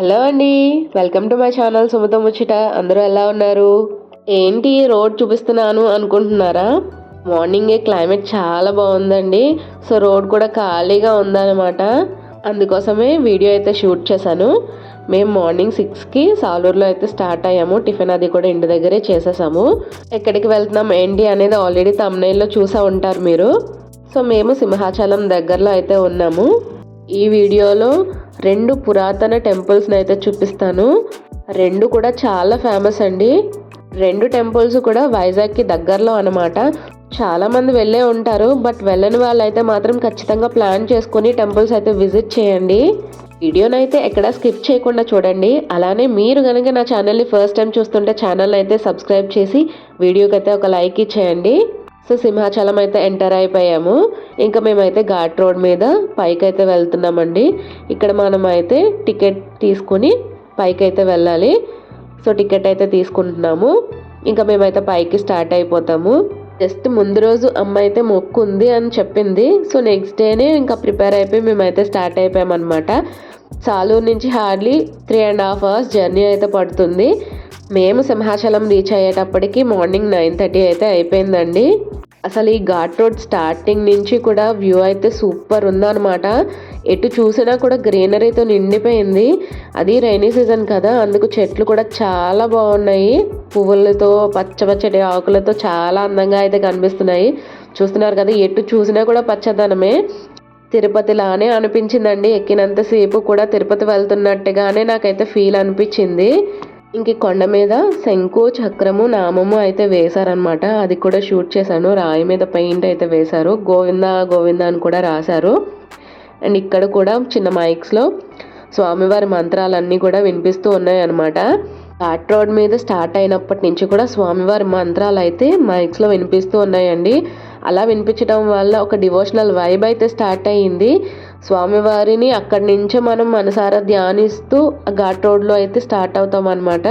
Hello అండి welcome to my channel Sumatha ముచ్చట. అందరూ ఎలా ఉన్నారు? ఏంటి రోడ్ చూపిస్తున్నాను అనుకుంటున్నారా? మార్నింగే క్లైమేట్ చాలా బాగుందండి సో రోడ్ కూడా ఖాళీగా ఉందన్నమాట. అందుకోసమే వీడియో అయితే షూట్ చేశాను. మేము మార్నింగ్ సిక్స్కి సాలూరులో అయితే స్టార్ట్ అయ్యాము. టిఫిన్ అది కూడా ఇంటి దగ్గరే చేసేసాము. ఎక్కడికి వెళ్తున్నాం ఏంటి అనేది ఆల్రెడీ తమ్నైల్లో చూసా ఉంటారు మీరు. సో మేము సింహాచలం దగ్గరలో అయితే ఉన్నాము. ఈ వీడియోలో రెండు పురాతన టెంపుల్స్ని అయితే చూపిస్తాను. రెండు కూడా చాలా ఫేమస్ అండి. రెండు టెంపుల్స్ కూడా వైజాగ్కి దగ్గరలో అనమాట చాలామంది వెళ్ళే ఉంటారు బట్ వెళ్ళని వాళ్ళైతే మాత్రం ఖచ్చితంగా ప్లాన్ చేసుకొని టెంపుల్స్ అయితే విజిట్ చేయండి. వీడియోనైతే ఎక్కడ స్కిప్ చేయకుండా చూడండి. అలానే మీరు కనుక నా ఛానల్ని ఫస్ట్ టైం చూస్తుంటే ఛానల్ అయితే సబ్స్క్రైబ్ చేసి వీడియోకి అయితే ఒక లైక్ ఇచ్చేయండి. సో సింహాచలం అయితే ఎంటర్ అయిపోయాము. ఇంకా మేమైతే ఘాట్ రోడ్ మీద పైకి అయితే వెళ్తున్నామండి. ఇక్కడ మనం అయితే టికెట్ తీసుకుని పైకి అయితే వెళ్ళాలి. సో టికెట్ అయితే తీసుకుంటున్నాము. ఇంకా మేమైతే పైకి స్టార్ట్ అయిపోతాము. జస్ట్ ముందు రోజు అమ్మ అయితే మొక్కు ఉంది అని చెప్పింది. సో నెక్స్ట్ డేనే ఇంకా ప్రిపేర్ అయిపోయి మేమైతే స్టార్ట్ అయిపోయామన్నమాట. సాలూరు నుంచి hardly three and half hours journey అయితే పడుతుంది. మేము సింహాచలం రీచ్ అయ్యేటప్పటికి మార్నింగ్ నైన్ థర్టీ అయితే అయిపోయిందండి. అసలు ఈ ఘాట్ రోడ్ స్టార్టింగ్ నుంచి కూడా వ్యూ అయితే సూపర్ ఉందన్నమాట. ఎటు చూసినా కూడా గ్రీనరీతో నిండిపోయింది. అది రైనీ సీజన్ కదా అందుకు చెట్లు కూడా చాలా బాగున్నాయి. పువ్వులతో పచ్చపచ్చటి ఆకులతో చాలా అందంగా అయితే కనిపిస్తున్నాయి. చూస్తున్నారు కదా ఎటు చూసినా కూడా పచ్చదనమే. తిరుపతిలానే అనిపించిందండి. ఎక్కినంతసేపు కూడా తిరుపతి వెళ్తున్నట్టుగానే నాకైతే ఫీల్ అనిపించింది. ఇంక కొండ మీద శంకు చక్రము నామము అయితే వేశారనమాట అది కూడా షూట్ చేశాను. రాయి మీద పెయింట్ అయితే వేశారు. గోవింద గోవింద అని కూడా రాశారు. అండ్ ఇక్కడ కూడా చిన్న మైక్స్లో స్వామివారి మంత్రాలన్నీ కూడా వినిపిస్తూ ఉన్నాయి అనమాట ఘాట్ రోడ్ మీద స్టార్ట్ అయినప్పటి నుంచి కూడా స్వామివారి మంత్రాలు అయితే మైక్స్లో వినిపిస్తూ ఉన్నాయండి. అలా వినిపించడం వల్ల ఒక డివోషనల్ వైబ్ అయితే స్టార్ట్ అయ్యింది. స్వామివారిని అక్కడి నుంచే మనం మనసారా ధ్యానిస్తూ ఘాట్ రోడ్లో అయితే స్టార్ట్ అవుతాం అనమాట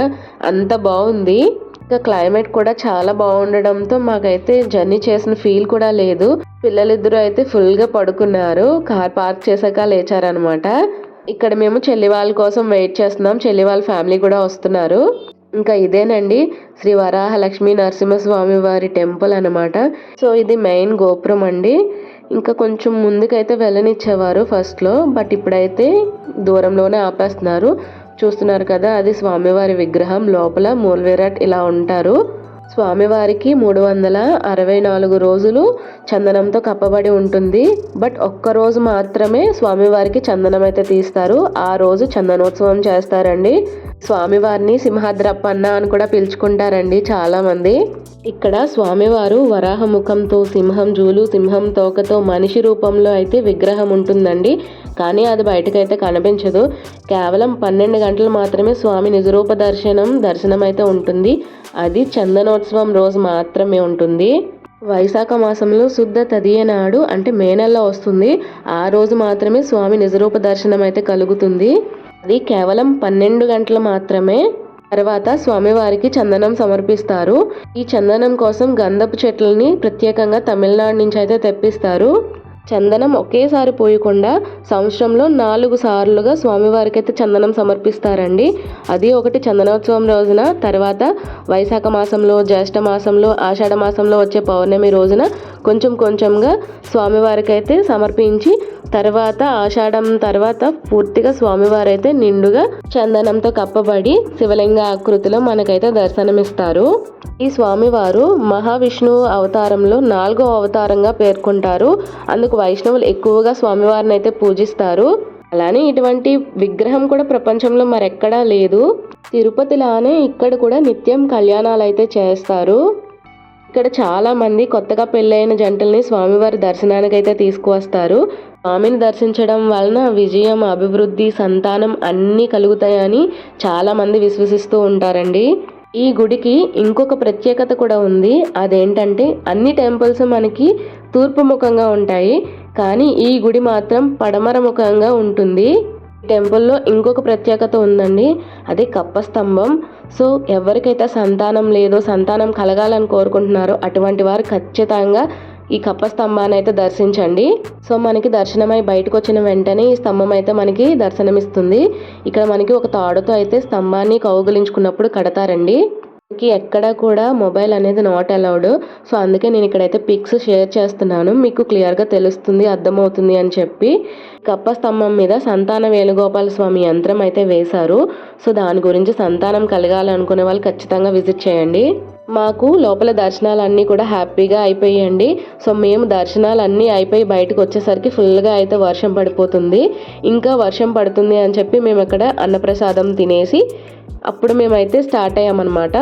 అంత బాగుంది. ఇంకా క్లైమేట్ కూడా చాలా బాగుండడంతో మాకైతే జర్నీ చేసిన ఫీల్ కూడా లేదు. పిల్లలిద్దరూ అయితే ఫుల్గా పడుకున్నారు. కార్ పార్క్ చేశాక లేచారనమాట ఇక్కడ మేము చెల్లి వాళ్ళ కోసం వెయిట్ చేస్తున్నాం. చెల్లి వాళ్ళ ఫ్యామిలీ కూడా వస్తున్నారు. ఇంకా ఇదేనండి శ్రీ వరాహలక్ష్మి నరసింహస్వామి వారి టెంపుల్ అనమాట సో ఇది మెయిన్ గోపురం అండి. ఇంకా కొంచెం ముందుకైతే వెళ్ళనిచ్చేవారు ఫస్ట్లో బట్ ఇప్పుడైతే దూరంలోనే ఆపేస్తున్నారు. చూస్తున్నారు కదా అది స్వామివారి విగ్రహం. లోపల మూలవిరాట్ ఇలా ఉంటారు. స్వామివారికి మూడు వందల అరవై నాలుగు రోజులు చందనంతో కప్పబడి ఉంటుంది. బట్ ఒక్క రోజు మాత్రమే స్వామివారికి చందనం అయితే తీస్తారు. ఆ రోజు చందనోత్సవం చేస్తారండి. స్వామివారిని సింహాద్రప్పన్న అని కూడా పిలుచుకుంటారండి చాలామంది. ఇక్కడ స్వామివారు వరాహ ముఖంతో సింహం జూలు సింహం తోకతో మనిషి రూపంలో అయితే విగ్రహం ఉంటుందండి. కానీ అది బయటకైతే కనిపించదు. కేవలం పన్నెండు గంటలు మాత్రమే స్వామి నిజరూప దర్శనం దర్శనం అయితే ఉంటుంది. అది చందనోత్సవం రోజు మాత్రమే ఉంటుంది. వైశాఖ మాసంలో శుద్ధ తదియ నాడు అంటే మే నెలలో వస్తుంది. ఆ రోజు మాత్రమే స్వామి నిజరూప దర్శనం అయితే కలుగుతుంది. అది కేవలం పన్నెండు గంటలు మాత్రమే తర్వాత స్వామివారికి చందనం సమర్పిస్తారు. ఈ చందనం కోసం గంధపు చెట్లని ప్రత్యేకంగా తమిళనాడు నుంచి అయితే తెప్పిస్తారు. చందనం ఒకేసారి పోయకుండా సంవత్సరంలో నాలుగు సార్లుగా స్వామివారికి అయితే చందనం సమర్పిస్తారండి. అది ఒకటి చందనోత్సవం రోజున తర్వాత వైశాఖ మాసంలో జ్యేష్ఠ మాసంలో ఆషాఢ మాసంలో వచ్చే పౌర్ణమి రోజున కొంచెం కొంచెంగా స్వామివారికి అయితే సమర్పించి తర్వాత ఆషాఢం తర్వాత పూర్తిగా స్వామివారు అయితే నిండుగా చందనంతో కప్పబడి శివలింగ ఆకృతిలో మనకైతే దర్శనమిస్తారు. ఈ స్వామివారు మహావిష్ణువు అవతారంలో నాలుగో అవతారంగా పేర్కొంటారు. అందుకు వైష్ణవులు ఎక్కువగా స్వామివారిని అయితే పూజిస్తారు. అలానే ఇటువంటి విగ్రహం కూడా ప్రపంచంలో మరెక్కడా లేదు. తిరుపతిలానే ఇక్కడ కూడా నిత్యం కళ్యాణాలు అయితే చేస్తారు. ఇక్కడ చాలా మంది కొత్తగా పెళ్ళైన జంటల్ని స్వామివారి దర్శనానికి అయితే తీసుకువస్తారు. స్వామిని దర్శించడం వలన విజయం అభివృద్ధి సంతానం అన్నీ కలుగుతాయని చాలామంది విశ్వసిస్తూ ఉంటారండి. ఈ గుడికి ఇంకొక ప్రత్యేకత కూడా ఉంది. అదేంటంటే అన్ని టెంపుల్స్ మనకి తూర్పు ముఖంగా ఉంటాయి. కానీ ఈ గుడి మాత్రం పడమర ముఖంగా ఉంటుంది. టెంపుల్లో ఇంకొక ప్రత్యేకత ఉందండి. అది కప్ప స్తంభం సో ఎవరికైతే సంతానం లేదో సంతానం కలగాలని కోరుకుంటున్నారో అటువంటి వారు ఖచ్చితంగా ఈ కప్ప స్తంభాన్ని అయితే దర్శించండి. సో మనకి దర్శనమై బయటకు వచ్చిన వెంటనే ఈ స్తంభం అయితే మనకి దర్శనమిస్తుంది. ఇక్కడ మనకి ఒక తాడుతో అయితే స్తంభాన్ని కౌగులించుకున్నప్పుడు కడతారండి. మనకి ఎక్కడ కూడా మొబైల్ అనేది నాట్ అలౌడ్. సో అందుకే నేను ఇక్కడైతే పిక్స్ షేర్ చేస్తున్నాను. మీకు క్లియర్గా తెలుస్తుంది అర్థమవుతుంది అని చెప్పి. కప్ప స్తంభం మీద సంతాన వేణుగోపాల స్వామి యంత్రం అయితే వేశారు. సో దాని గురించి సంతానం కలగాలనుకునే వాళ్ళు ఖచ్చితంగా విజిట్ చేయండి. మాకు లోపల దర్శనాలు అన్నీ కూడా హ్యాపీగా అయిపోయాయండి. సో మేము దర్శనాలు అన్నీ అయిపోయి బయటకు వచ్చేసరికి ఫుల్గా అయితే వర్షం పడిపోతుంది. ఇంకా వర్షం పడుతుంది అని చెప్పి మేము అక్కడ అన్నప్రసాదం తినేసి అప్పుడు మేమైతే స్టార్ట్ అయ్యామన్నమాట.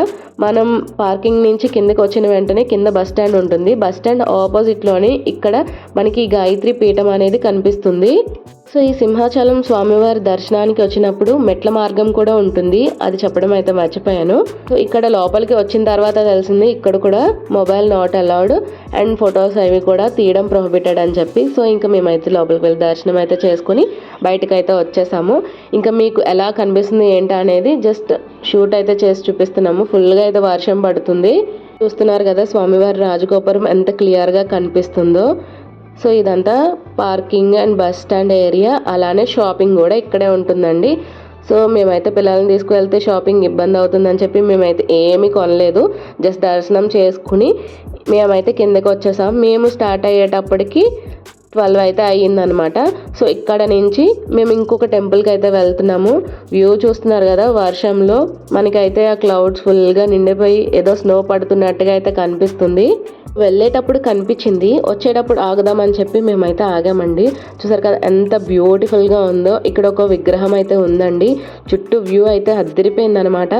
మనం పార్కింగ్ నుంచి కిందకి వచ్చిన వెంటనే కింద బస్ స్టాండ్ ఉంటుంది. బస్ స్టాండ్ ఆపోజిట్లోనే ఇక్కడ మనకి గాయత్రి పీఠం అనేది కనిపిస్తుంది. సో ఈ సింహాచలం స్వామివారి దర్శనానికి వచ్చినప్పుడు మెట్ల మార్గం కూడా ఉంటుంది. అది చెప్పడం అయితే మర్చిపోయాను. సో ఇక్కడ లోపలికి వచ్చిన తర్వాత తెలిసింది ఇక్కడ కూడా mobile not allowed and photos అవి కూడా తీయడం ప్రొహిబిటెడ్ అని చెప్పి. సో ఇంకా మేమైతే లోపలికి వెళ్ళి దర్శనం అయితే చేసుకుని బయటకైతే వచ్చేసాము. ఇంకా మీకు ఎలా కనిపిస్తుంది ఏంటి అనేది జస్ట్ షూట్ అయితే చేసి చూపిస్తున్నాము. ఫుల్గా అయితే వర్షం పడుతుంది. చూస్తున్నారు కదా స్వామివారి రాజగోపురం ఎంత క్లియర్గా కనిపిస్తుందో. సో ఇదంతా parking and bus stand area. అలానే షాపింగ్ కూడా ఇక్కడే ఉంటుందండి. సో మేమైతే పిల్లల్ని తీసుకువెళ్తే షాపింగ్ ఇబ్బంది అవుతుందని చెప్పి మేమైతే ఏమీ కొనలేదు. జస్ట్ దర్శనం చేసుకుని మేమైతే కిందకి వచ్చేసాం. మేము స్టార్ట్ అయ్యేటప్పటికి ట్వెల్వ్ అయితే అయ్యిందనమాట. సో ఇక్కడ నుంచి మేము ఇంకొక టెంపుల్కి అయితే వెళ్తున్నాము. వ్యూ చూస్తున్నారు కదా వర్షంలో. మనకైతే ఆ క్లౌడ్స్ ఫుల్గా నిండిపోయి ఏదో స్నో పడుతున్నట్టుగా అయితే కనిపిస్తుంది. వెళ్ళేటప్పుడు కనిపించింది. వచ్చేటప్పుడు ఆగుదామని చెప్పి మేమైతే ఆగామండి. చూసారు కదా ఎంత బ్యూటిఫుల్గా ఉందో. ఇక్కడ ఒక విగ్రహం అయితే ఉందండి. చుట్టూ వ్యూ అయితే అద్దరిపోయింది అనమాట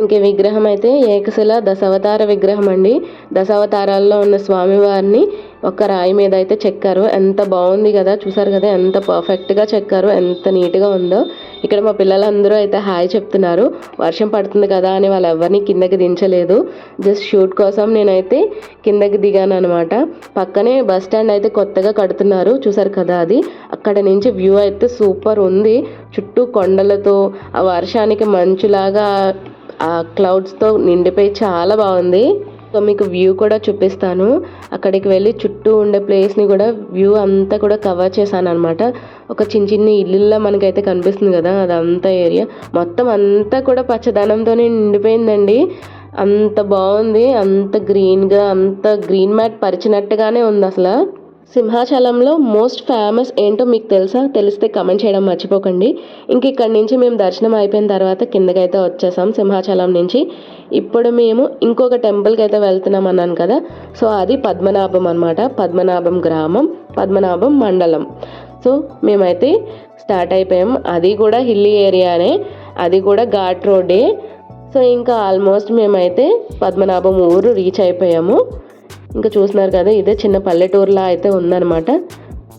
ఇంకే విగ్రహం అయితే ఏకశిల దశావతార విగ్రహం అండి. దశావతారాల్లో ఉన్న స్వామివారిని ఒక రాయి మీద అయితే చెక్కారు. ఎంత బాగుంది కదా చూసారు కదా ఎంత పర్ఫెక్ట్గా చెక్కారు. ఎంత నీట్గా ఉందో. ఇక్కడ మా పిల్లలందరూ అయితే హాయ్ చెప్తున్నారు. వర్షం పడుతుంది కదా అని వాళ్ళు ఎవరిని కిందకి దించలేదు. జస్ట్ షూట్ కోసం నేనైతే కిందకి దిగాను అనమాట పక్కనే బస్ స్టాండ్ అయితే కొత్తగా కడుతున్నారు. చూసారు కదా అది. అక్కడ నుంచి వ్యూ అయితే సూపర్ ఉంది. చుట్టూ కొండలతో ఆ వర్షానికి మంచులాగా ఆ క్లౌడ్స్తో నిండిపోయి చాలా బాగుంది. సో మీకు వ్యూ కూడా చూపిస్తాను. అక్కడికి వెళ్ళి చుట్టూ ఉండే ప్లేస్ని కూడా వ్యూ అంతా కూడా కవర్ చేశాను అనమాట ఒక చిన్న చిన్న ఇల్లుల్లో మనకైతే కనిపిస్తుంది కదా అదంతా ఏరియా మొత్తం అంతా కూడా పచ్చదనంతోనే నిండిపోయిందండి. అంత బాగుంది అంత గ్రీన్గా అంత గ్రీన్ మ్యాట్ పరిచినట్టుగానే ఉంది అసలు. సింహాచలంలో మోస్ట్ ఫేమస్ ఏంటో మీకు తెలుసా? తెలిస్తే కమెంట్ చేయడం మర్చిపోకండి. ఇంక ఇక్కడి నుంచి మేము దర్శనం అయిపోయిన తర్వాత కిందకైతే వచ్చేసాం సింహాచలం నుంచి. ఇప్పుడు మేము ఇంకొక టెంపుల్కి అయితే వెళ్తున్నాం అన్నాను కదా. సో అది పద్మనాభం అనమాట పద్మనాభం గ్రామం పద్మనాభం మండలం. సో మేమైతే స్టార్ట్ అయిపోయాం. అది కూడా హిల్లీ ఏరియానే అది కూడా ఘాట్ రోడ్డే. సో ఇంకా ఆల్మోస్ట్ మేమైతే పద్మనాభం ఊరు రీచ్ అయిపోయాము. ఇంకా చూస్తున్నారు కదా ఇదే చిన్న పల్లెటూరులా అయితే ఉందన్నమాట.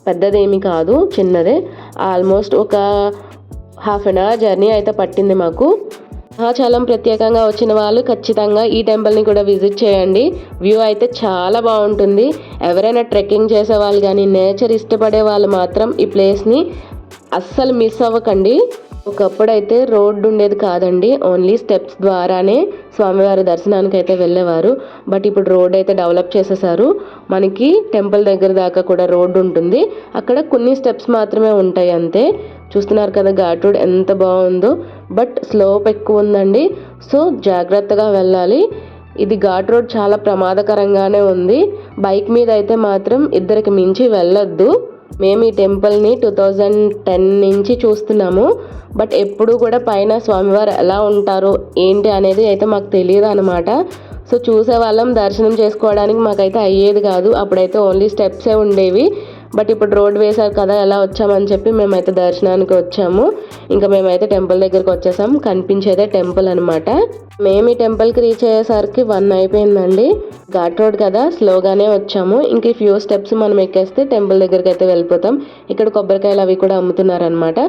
పెద్దదేమీ కాదు చిన్నదే. ఆల్మోస్ట్ ఒక హాఫ్ అన్ అవర్ జర్నీ అయితే పట్టింది మాకు. మహాచాలం ప్రత్యేకంగా వచ్చిన వాళ్ళు ఖచ్చితంగా ఈ టెంపుల్ని కూడా విజిట్ చేయండి. వ్యూ అయితే చాలా బాగుంటుంది. ఎవరైనా ట్రెక్కింగ్ చేసే వాళ్ళు కానీ నేచర్ ఇష్టపడే వాళ్ళు మాత్రం ఈ ప్లేస్ని అస్సలు మిస్ అవ్వకండి. ఒకప్పుడు అయితే రోడ్డు ఉండేది కాదండి. ఓన్లీ స్టెప్స్ ద్వారానే స్వామివారి దర్శనానికి అయితే వెళ్ళేవారు. బట్ ఇప్పుడు రోడ్ అయితే డెవలప్ చేసేసారు. మనకి టెంపుల్ దగ్గర దాకా కూడా రోడ్డు ఉంటుంది. అక్కడ కొన్ని స్టెప్స్ మాత్రమే ఉంటాయి అంతే. చూస్తున్నారు కదా ఘాట్ రోడ్ ఎంత బాగుందో. బట్ స్లోప్ ఎక్కువ ఉందండి. సో జాగ్రత్తగా వెళ్ళాలి. ఇది ఘాట్ రోడ్ చాలా ప్రమాదకరంగానే ఉంది. బైక్ మీద అయితే మాత్రం ఇద్దరికి మించి వెళ్ళొద్దు. మేము ఈ టెంపుల్ని టూ థౌజండ్ టెన్ నుంచి చూస్తున్నాము. బట్ ఎప్పుడు కూడా పైన స్వామివారు ఎలా ఉంటారు ఏంటి అనేది అయితే మాకు తెలియదు అనమాట సో చూసే వాళ్ళం దర్శనం చేసుకోవడానికి మాకైతే అయ్యేది కాదు. అప్పుడైతే ఓన్లీ స్టెప్సే ఉండేవి. బట్ ఇప్పుడు రోడ్ వేశారు కదా ఎలా వచ్చామని చెప్పి మేమైతే దర్శనానికి వచ్చాము. ఇంకా మేమైతే టెంపుల్ దగ్గరికి వచ్చేసాం. కనిపించేదే టెంపుల్ అనమాట మేము ఈ టెంపుల్కి రీచ్ అయ్యేసరికి వన్ అయిపోయిందండి. ఘాట్ రోడ్ కదా స్లోగానే వచ్చాము. ఇంక ఈ ఫ్యూ స్టెప్స్ మనం ఎక్కేస్తే టెంపుల్ దగ్గరికి అయితే వెళ్ళిపోతాం. ఇక్కడ కొబ్బరికాయలు అవి కూడా అమ్ముతున్నారనమాట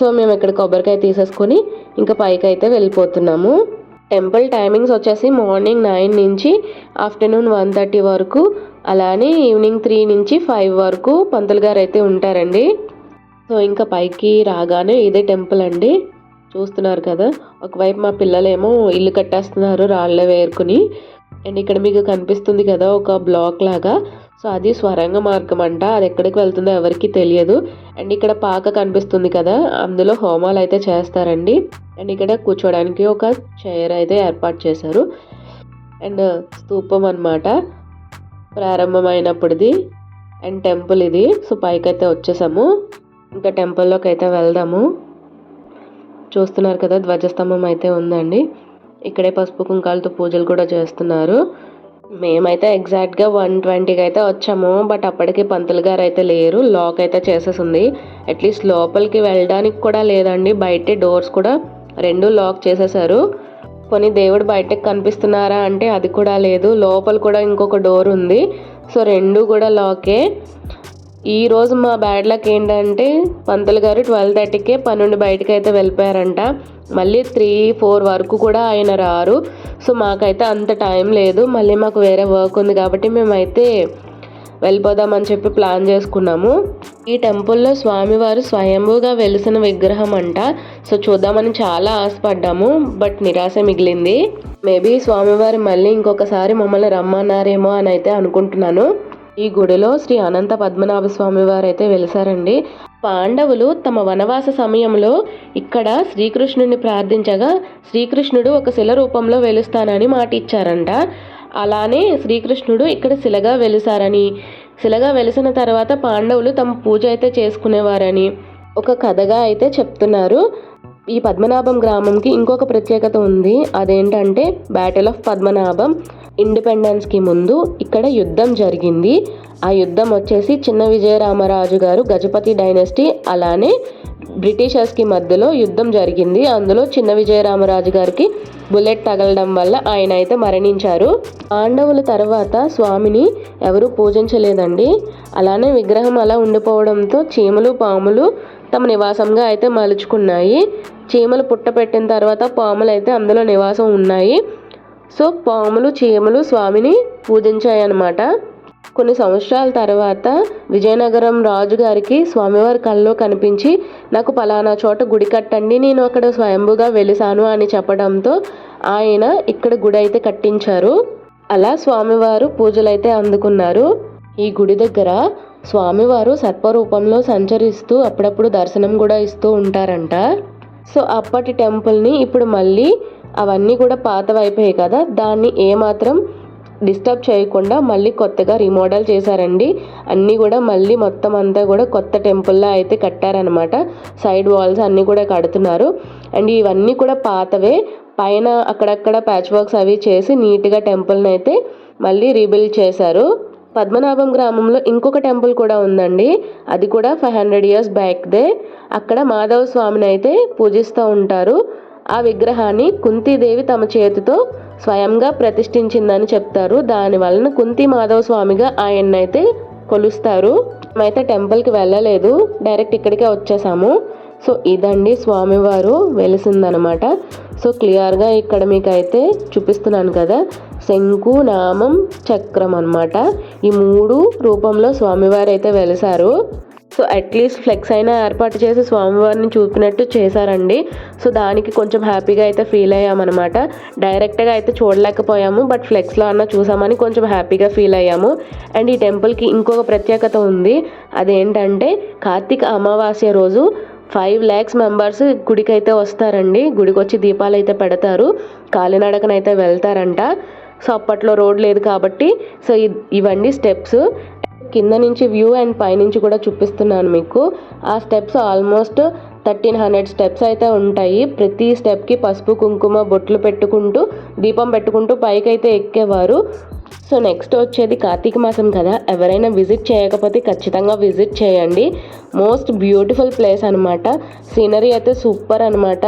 సో మేము ఇక్కడ కొబ్బరికాయ తీసేసుకొని ఇంకా పైకి అయితే వెళ్ళిపోతున్నాము. టెంపుల్ టైమింగ్స్ వచ్చేసి మార్నింగ్ నైన్ నుంచి ఆఫ్టర్నూన్ వన్ థర్టీ వరకు అలానే ఈవినింగ్ త్రీ నుంచి ఫైవ్ వరకు పంతులు గారు అయితే ఉంటారండి. సో ఇంకా పైకి రాగానే ఇదే టెంపుల్ అండి. చూస్తున్నారు కదా ఒకవైపు మా పిల్లలేమో ఇల్లు కట్టేస్తున్నారు రాళ్ళ వేరుకుని. అండ్ ఇక్కడ మీకు కనిపిస్తుంది కదా ఒక బ్లాక్ లాగా. సో అది స్వరంగ మార్గం అంట. అది ఎక్కడికి వెళ్తుందో ఎవరికి తెలియదు. అండ్ ఇక్కడ పాక కనిపిస్తుంది కదా అందులో హోమాలు అయితే చేస్తారండి. అండ్ ఇక్కడ కూర్చోడానికి ఒక చైర్ అయితే ఏర్పాటు చేశారు. అండ్ స్తూపం అనమాట ప్రారంభమైనప్పుడుది అండ్ టెంపుల్ ఇది. సో పైకి అయితే వచ్చేసాము. ఇంకా టెంపుల్లోకి అయితే వెళ్దాము. చూస్తున్నారు కదా ధ్వజస్తంభం అయితే ఉందండి. ఇక్కడే పసుపు కుంకాలతో పూజలు కూడా చేస్తున్నారు. మేమైతే ఎగ్జాక్ట్గా వన్ ట్వంటీకి అయితే వచ్చాము. బట్ అప్పటికి పంతులు గారు అయితే లేరు. లాక్ అయితే చేసేసింది. అట్లీస్ట్ లోపలికి వెళ్ళడానికి కూడా లేదండి. బయట డోర్స్ కూడా రెండు లాక్ చేసేసారు. కొన్ని దేవుడు బయటకు కనిపిస్తున్నారా అంటే అది కూడా లేదు. లోపల కూడా ఇంకొక డోర్ ఉంది. సో రెండు కూడా లాకే ఈరోజు మా బ్యాడ్ లక్ ఏంటంటే పంతులు గారు ట్వెల్వ్ థర్టీకే పన్నెండు బయటకు అయితే వెళ్ళిపోయారంట. మళ్ళీ త్రీ ఫోర్ వరకు కూడా ఆయన రారు. సో మాకైతే అంత టైం లేదు. మళ్ళీ మాకు వేరే వర్క్ ఉంది కాబట్టి మేమైతే వెళ్ళిపోదామని చెప్పి ప్లాన్ చేసుకున్నాము. ఈ టెంపుల్లో స్వామివారు స్వయంభూగా వెలిసిన విగ్రహం అంట సో చూద్దామని చాలా ఆశపడ్డాము బట్ నిరాశ మిగిలింది. మేబీ స్వామివారు మళ్ళీ ఇంకొకసారి మమ్మల్ని రమ్మన్నారేమో అని అయితే అనుకుంటున్నాను. ఈ గుడిలో శ్రీ అనంత పద్మనాభ స్వామి వారు అయితే వెలిసారండి. పాండవులు తమ వనవాస సమయంలో ఇక్కడ శ్రీకృష్ణుని ప్రార్థించగా శ్రీకృష్ణుడు ఒక శిల రూపంలో వెలుస్తానని మాట ఇచ్చారంట అలానే శ్రీకృష్ణుడు ఇక్కడ శిలగా వెలిసారని శిలగా వెలిసిన తర్వాత పాండవులు తమ పూజ అయితే చేసుకునేవారని ఒక కథగా అయితే చెప్తున్నారు. ఈ పద్మనాభం గ్రామంకి ఇంకొక ప్రత్యేకత ఉంది. అదేంటంటే బ్యాటిల్ ఆఫ్ పద్మనాభం ఇండిపెండెన్స్కి ముందు ఇక్కడ యుద్ధం జరిగింది. ఆ యుద్ధం వచ్చేసి చిన్న విజయరామరాజు గారు గజపతి డైనస్టీ అలానే బ్రిటిషర్స్కి మధ్యలో యుద్ధం జరిగింది. అందులో చిన్న విజయరామరాజు గారికి బుల్లెట్ తగలడం వల్ల ఆయన అయితే మరణించారు. పాండవుల తర్వాత స్వామిని ఎవరు పూజించలేదండి. అలానే విగ్రహం అలా ఉండిపోవడంతో చీమలు పాములు తమ నివాసంగా అయితే మలుచుకున్నాయి. చీమలు పుట్ట పెట్టిన తర్వాత పాములు అయితే అందులో నివాసం ఉన్నాయి. సో పాములు చీమలు స్వామిని పూజించాయన్నమాట. కొన్ని సంవత్సరాల తర్వాత విజయనగరం రాజుగారికి స్వామివారి కల్లో కనిపించి నాకు పలానా చోట గుడి కట్టండి నేను అక్కడ స్వయంభుగా వెలిసాను అని చెప్పడంతో ఆయన ఇక్కడ గుడి అయితే కట్టించారు. అలా స్వామివారు పూజలైతే అందుకున్నారు. ఈ గుడి దగ్గర స్వామివారు సర్పరూపంలో సంచరిస్తూ అప్పుడప్పుడు దర్శనం కూడా ఇస్తూ ఉంటారంట. సో అప్పటి టెంపుల్ని ఇప్పుడు మళ్ళీ అవన్నీ కూడా పాతవైపోయాయి కదా దాన్ని ఏమాత్రం డిస్టర్బ్ చేయకుండా మళ్ళీ కొత్తగా రీమోడల్ చేశారండి. అన్నీ కూడా మళ్ళీ మొత్తం అంతా కూడా కొత్త టెంపుల్లా అయితే కట్టారనమాట సైడ్ వాల్స్ అన్నీ కూడా కడుతున్నారు. అండ్ ఇవన్నీ కూడా పాతవే. పైన అక్కడక్కడ ప్యాచ్ వర్క్స్ అవి చేసి నీట్గా టెంపుల్ని అయితే మళ్ళీ రీబిల్డ్ చేశారు. పద్మనాభం గ్రామంలో ఇంకొక టెంపుల్ కూడా ఉందండి. అది కూడా ఫైవ్ హండ్రెడ్ ఇయర్స్ బ్యాక్దే. అక్కడ మాధవ స్వామిని అయితే పూజిస్తూ ఉంటారు. ఆ విగ్రహాన్ని కుంతీదేవి తమ చేతితో స్వయంగా ప్రతిష్ఠించిందని చెప్తారు. దాని వలన కుంతి మాధవ స్వామిగా ఆయన్నైతే కొలుస్తారు. మేమైతే టెంపుల్కి వెళ్ళలేదు. డైరెక్ట్ ఇక్కడికే వచ్చేసాము. సో ఇదండి స్వామివారు వెలిసిందనమాట. సో క్లియర్గా ఇక్కడ మీకు అయితే చూపిస్తున్నాను కదా. శంకు నామం చక్రం అనమాట ఈ మూడు రూపంలో స్వామివారు అయితే వెలిసారు. సో అట్లీస్ట్ ఫ్లెక్స్ అయినా ఏర్పాటు చేసి స్వామివారిని చూపినట్టు చేశారండి. సో దానికి కొంచెం హ్యాపీగా అయితే ఫీల్ అయ్యామన్నమాట. డైరెక్ట్గా అయితే చూడలేకపోయాము బట్ ఫ్లెక్స్లో అన్న చూసామని కొంచెం హ్యాపీగా ఫీల్ అయ్యాము. అండ్ ఈ టెంపుల్కి ఇంకొక ప్రత్యేకత ఉంది. అదేంటంటే కార్తీక అమావాస్య రోజు ఫైవ్ ల్యాక్స్ మెంబర్స్ గుడికి అయితే వస్తారండి. గుడికి వచ్చి దీపాలు అయితే పెడతారు. కాలినడకనైతే వెళ్తారంట. సో అప్పట్లో రోడ్ లేదు కాబట్టి సో ఇవన్నీ స్టెప్స్ కింద నుంచి వ్యూ అండ్ పైనుంచి కూడా చూపిస్తున్నాను మీకు. ఆ steps almost thirteen hundred steps అయితే ఉంటాయి. ప్రతి స్టెప్కి పసుపు కుంకుమ బొట్లు పెట్టుకుంటూ దీపం పెట్టుకుంటూ పైకి అయితే ఎక్కేవారు. సో నెక్స్ట్ వచ్చేది కార్తీక మాసం కదా. ఎవరైనా విజిట్ చేయకపోతే ఖచ్చితంగా విజిట్ చేయండి. మోస్ట్ బ్యూటిఫుల్ ప్లేస్ అనమాట సీనరీ అయితే సూపర్ అనమాట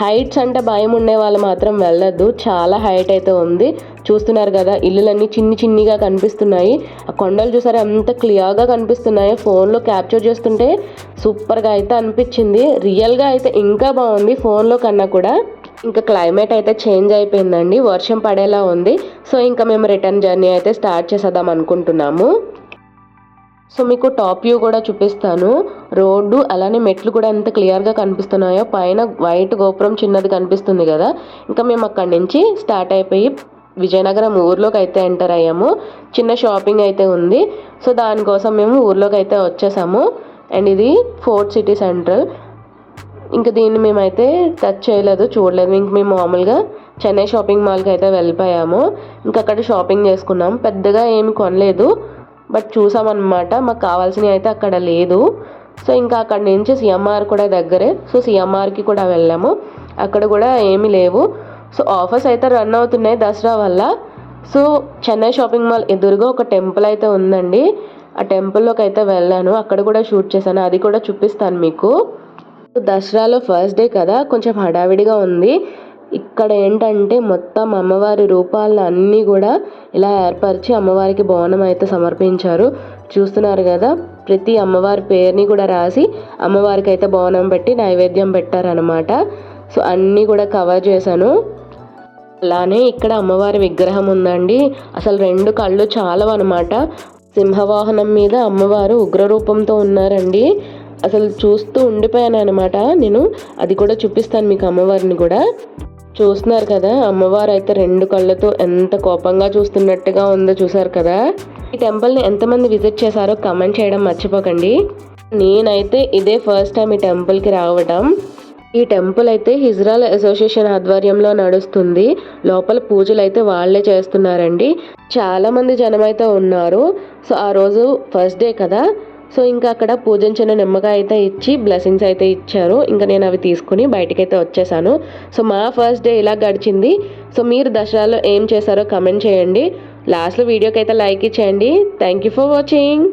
హైట్స్ అంటే భయం ఉండే వాళ్ళు మాత్రం వెళ్ళొద్దు. చాలా హైట్ అయితే ఉంది. చూస్తున్నారు కదా ఇల్లులన్నీ చిన్ని చిన్నిగా కనిపిస్తున్నాయి. ఆ కొండలు చూసారా ఎంత క్లియర్గా కనిపిస్తున్నాయో. ఫోన్లో క్యాప్చర్ చేస్తుంటే సూపర్గా అయితే అనిపించింది. రియల్గా అయితే ఇంకా బాగుంది ఫోన్లో కన్నా కూడా. ఇంకా క్లైమేట్ అయితే చేంజ్ అయిపోయిందండి. వర్షం పడేలా ఉంది. సో ఇంకా మేము రిటర్న్ జర్నీ అయితే స్టార్ట్ చేసేద్దాం అనుకుంటున్నాము. సో మీకు టాప్ వ్యూ కూడా చూపిస్తాను. రోడ్డు అలానే మెట్లు కూడా ఎంత క్లియర్గా కనిపిస్తున్నాయో పైన వైట్ గోపురం చిన్నది కనిపిస్తుంది కదా. ఇంకా మేము అక్కడి నుంచి స్టార్ట్ అయిపోయి విజయనగరం ఊర్లోకి అయితే ఎంటర్ అయ్యాము. చిన్న షాపింగ్ అయితే ఉంది. సో దానికోసం మేము ఊర్లోకి అయితే వచ్చేసాము. అండ్ ఇది ఫోర్త్ సిటీ సెంట్రల్. ఇంకా దీన్ని మేమైతే టచ్ చేయలేదు చూడలేదు. ఇంక మేము మామూలుగా చెన్నై షాపింగ్ మాల్కి అయితే వెళ్ళిపోయాము. ఇంకా అక్కడ షాపింగ్ చేసుకున్నాం. పెద్దగా ఏమి కొనలేదు. బట్ చూసామన్నమాట. మాకు కావాల్సినవి అయితే అక్కడ లేదు. సో ఇంకా అక్కడ నుంచి సిఎంఆర్ కూడా దగ్గరే. సో సిఎంఆర్కి కూడా వెళ్ళాము. అక్కడ కూడా ఏమీ లేవు. సో ఆఫర్స్ అయితే రన్ అవుతున్నాయి దసరా వల్ల. సో చెన్నై షాపింగ్ మాల్ ఎదురుగా ఒక టెంపుల్ అయితే ఉందండి. ఆ టెంపుల్లోకి అయితే వెళ్ళాను. అక్కడ కూడా షూట్ చేశాను. అది కూడా చూపిస్తాను మీకు. దసరాలో ఫస్ట్ డే కదా కొంచెం హడావిడిగా ఉంది. ఇక్కడ ఏంటంటే మొత్తం అమ్మవారి రూపాలను అన్నీ కూడా ఇలా ఏర్పరిచి అమ్మవారికి బోనం అయితే సమర్పించారు. చూస్తున్నారు కదా ప్రతి అమ్మవారి పేరుని కూడా రాసి అమ్మవారికి అయితే బోనం పెట్టి నైవేద్యం పెట్టారనమాట సో అన్నీ కూడా కవర్ చేశాను. అలానే ఇక్కడ అమ్మవారి విగ్రహం ఉందండి. అసలు రెండు కళ్ళు చాలవన్నమాట. సింహవాహనం మీద అమ్మవారు ఉగ్రరూపంతో ఉన్నారండి. అసలు చూస్తూ ఉండిపోయాను అనమాట నేను అది కూడా చూపిస్తాను మీకు అమ్మవారిని కూడా. చూస్తున్నారు కదా అమ్మవారు అయితే రెండు కళ్ళతో ఎంత కోపంగా చూస్తున్నట్టుగా ఉందో చూసారు కదా. ఈ టెంపుల్ని ఎంతమంది విజిట్ చేశారో కమెంట్ చేయడం మర్చిపోకండి. నేనైతే ఇదే ఫస్ట్ టైం ఈ టెంపుల్కి రావడం. ఈ టెంపుల్ అయితే హిజ్రాల్ అసోసియేషన్ ఆధ్వర్యంలో నడుస్తుంది. లోపల పూజలు అయితే వాళ్ళే చేస్తున్నారండి. చాలామంది జనం అయితే ఉన్నారు. సో ఆ రోజు ఫస్ట్ డే కదా. సో ఇంకా అక్కడ పూజించిన నిమ్మకాయ అయితే ఇచ్చి బ్లెస్సింగ్స్ అయితే ఇచ్చారు. ఇంకా నేను అవి తీసుకుని బయటకి అయితే వచ్చేసాను. సో మా ఫస్ట్ డే ఇలా గడిచింది. సో మీరు దసరాలో ఏం చేశారో కమెంట్ చేయండి. లాస్ట్లో వీడియోకి అయితే లైక్ ఇచ్చేయండి. Thank you for watching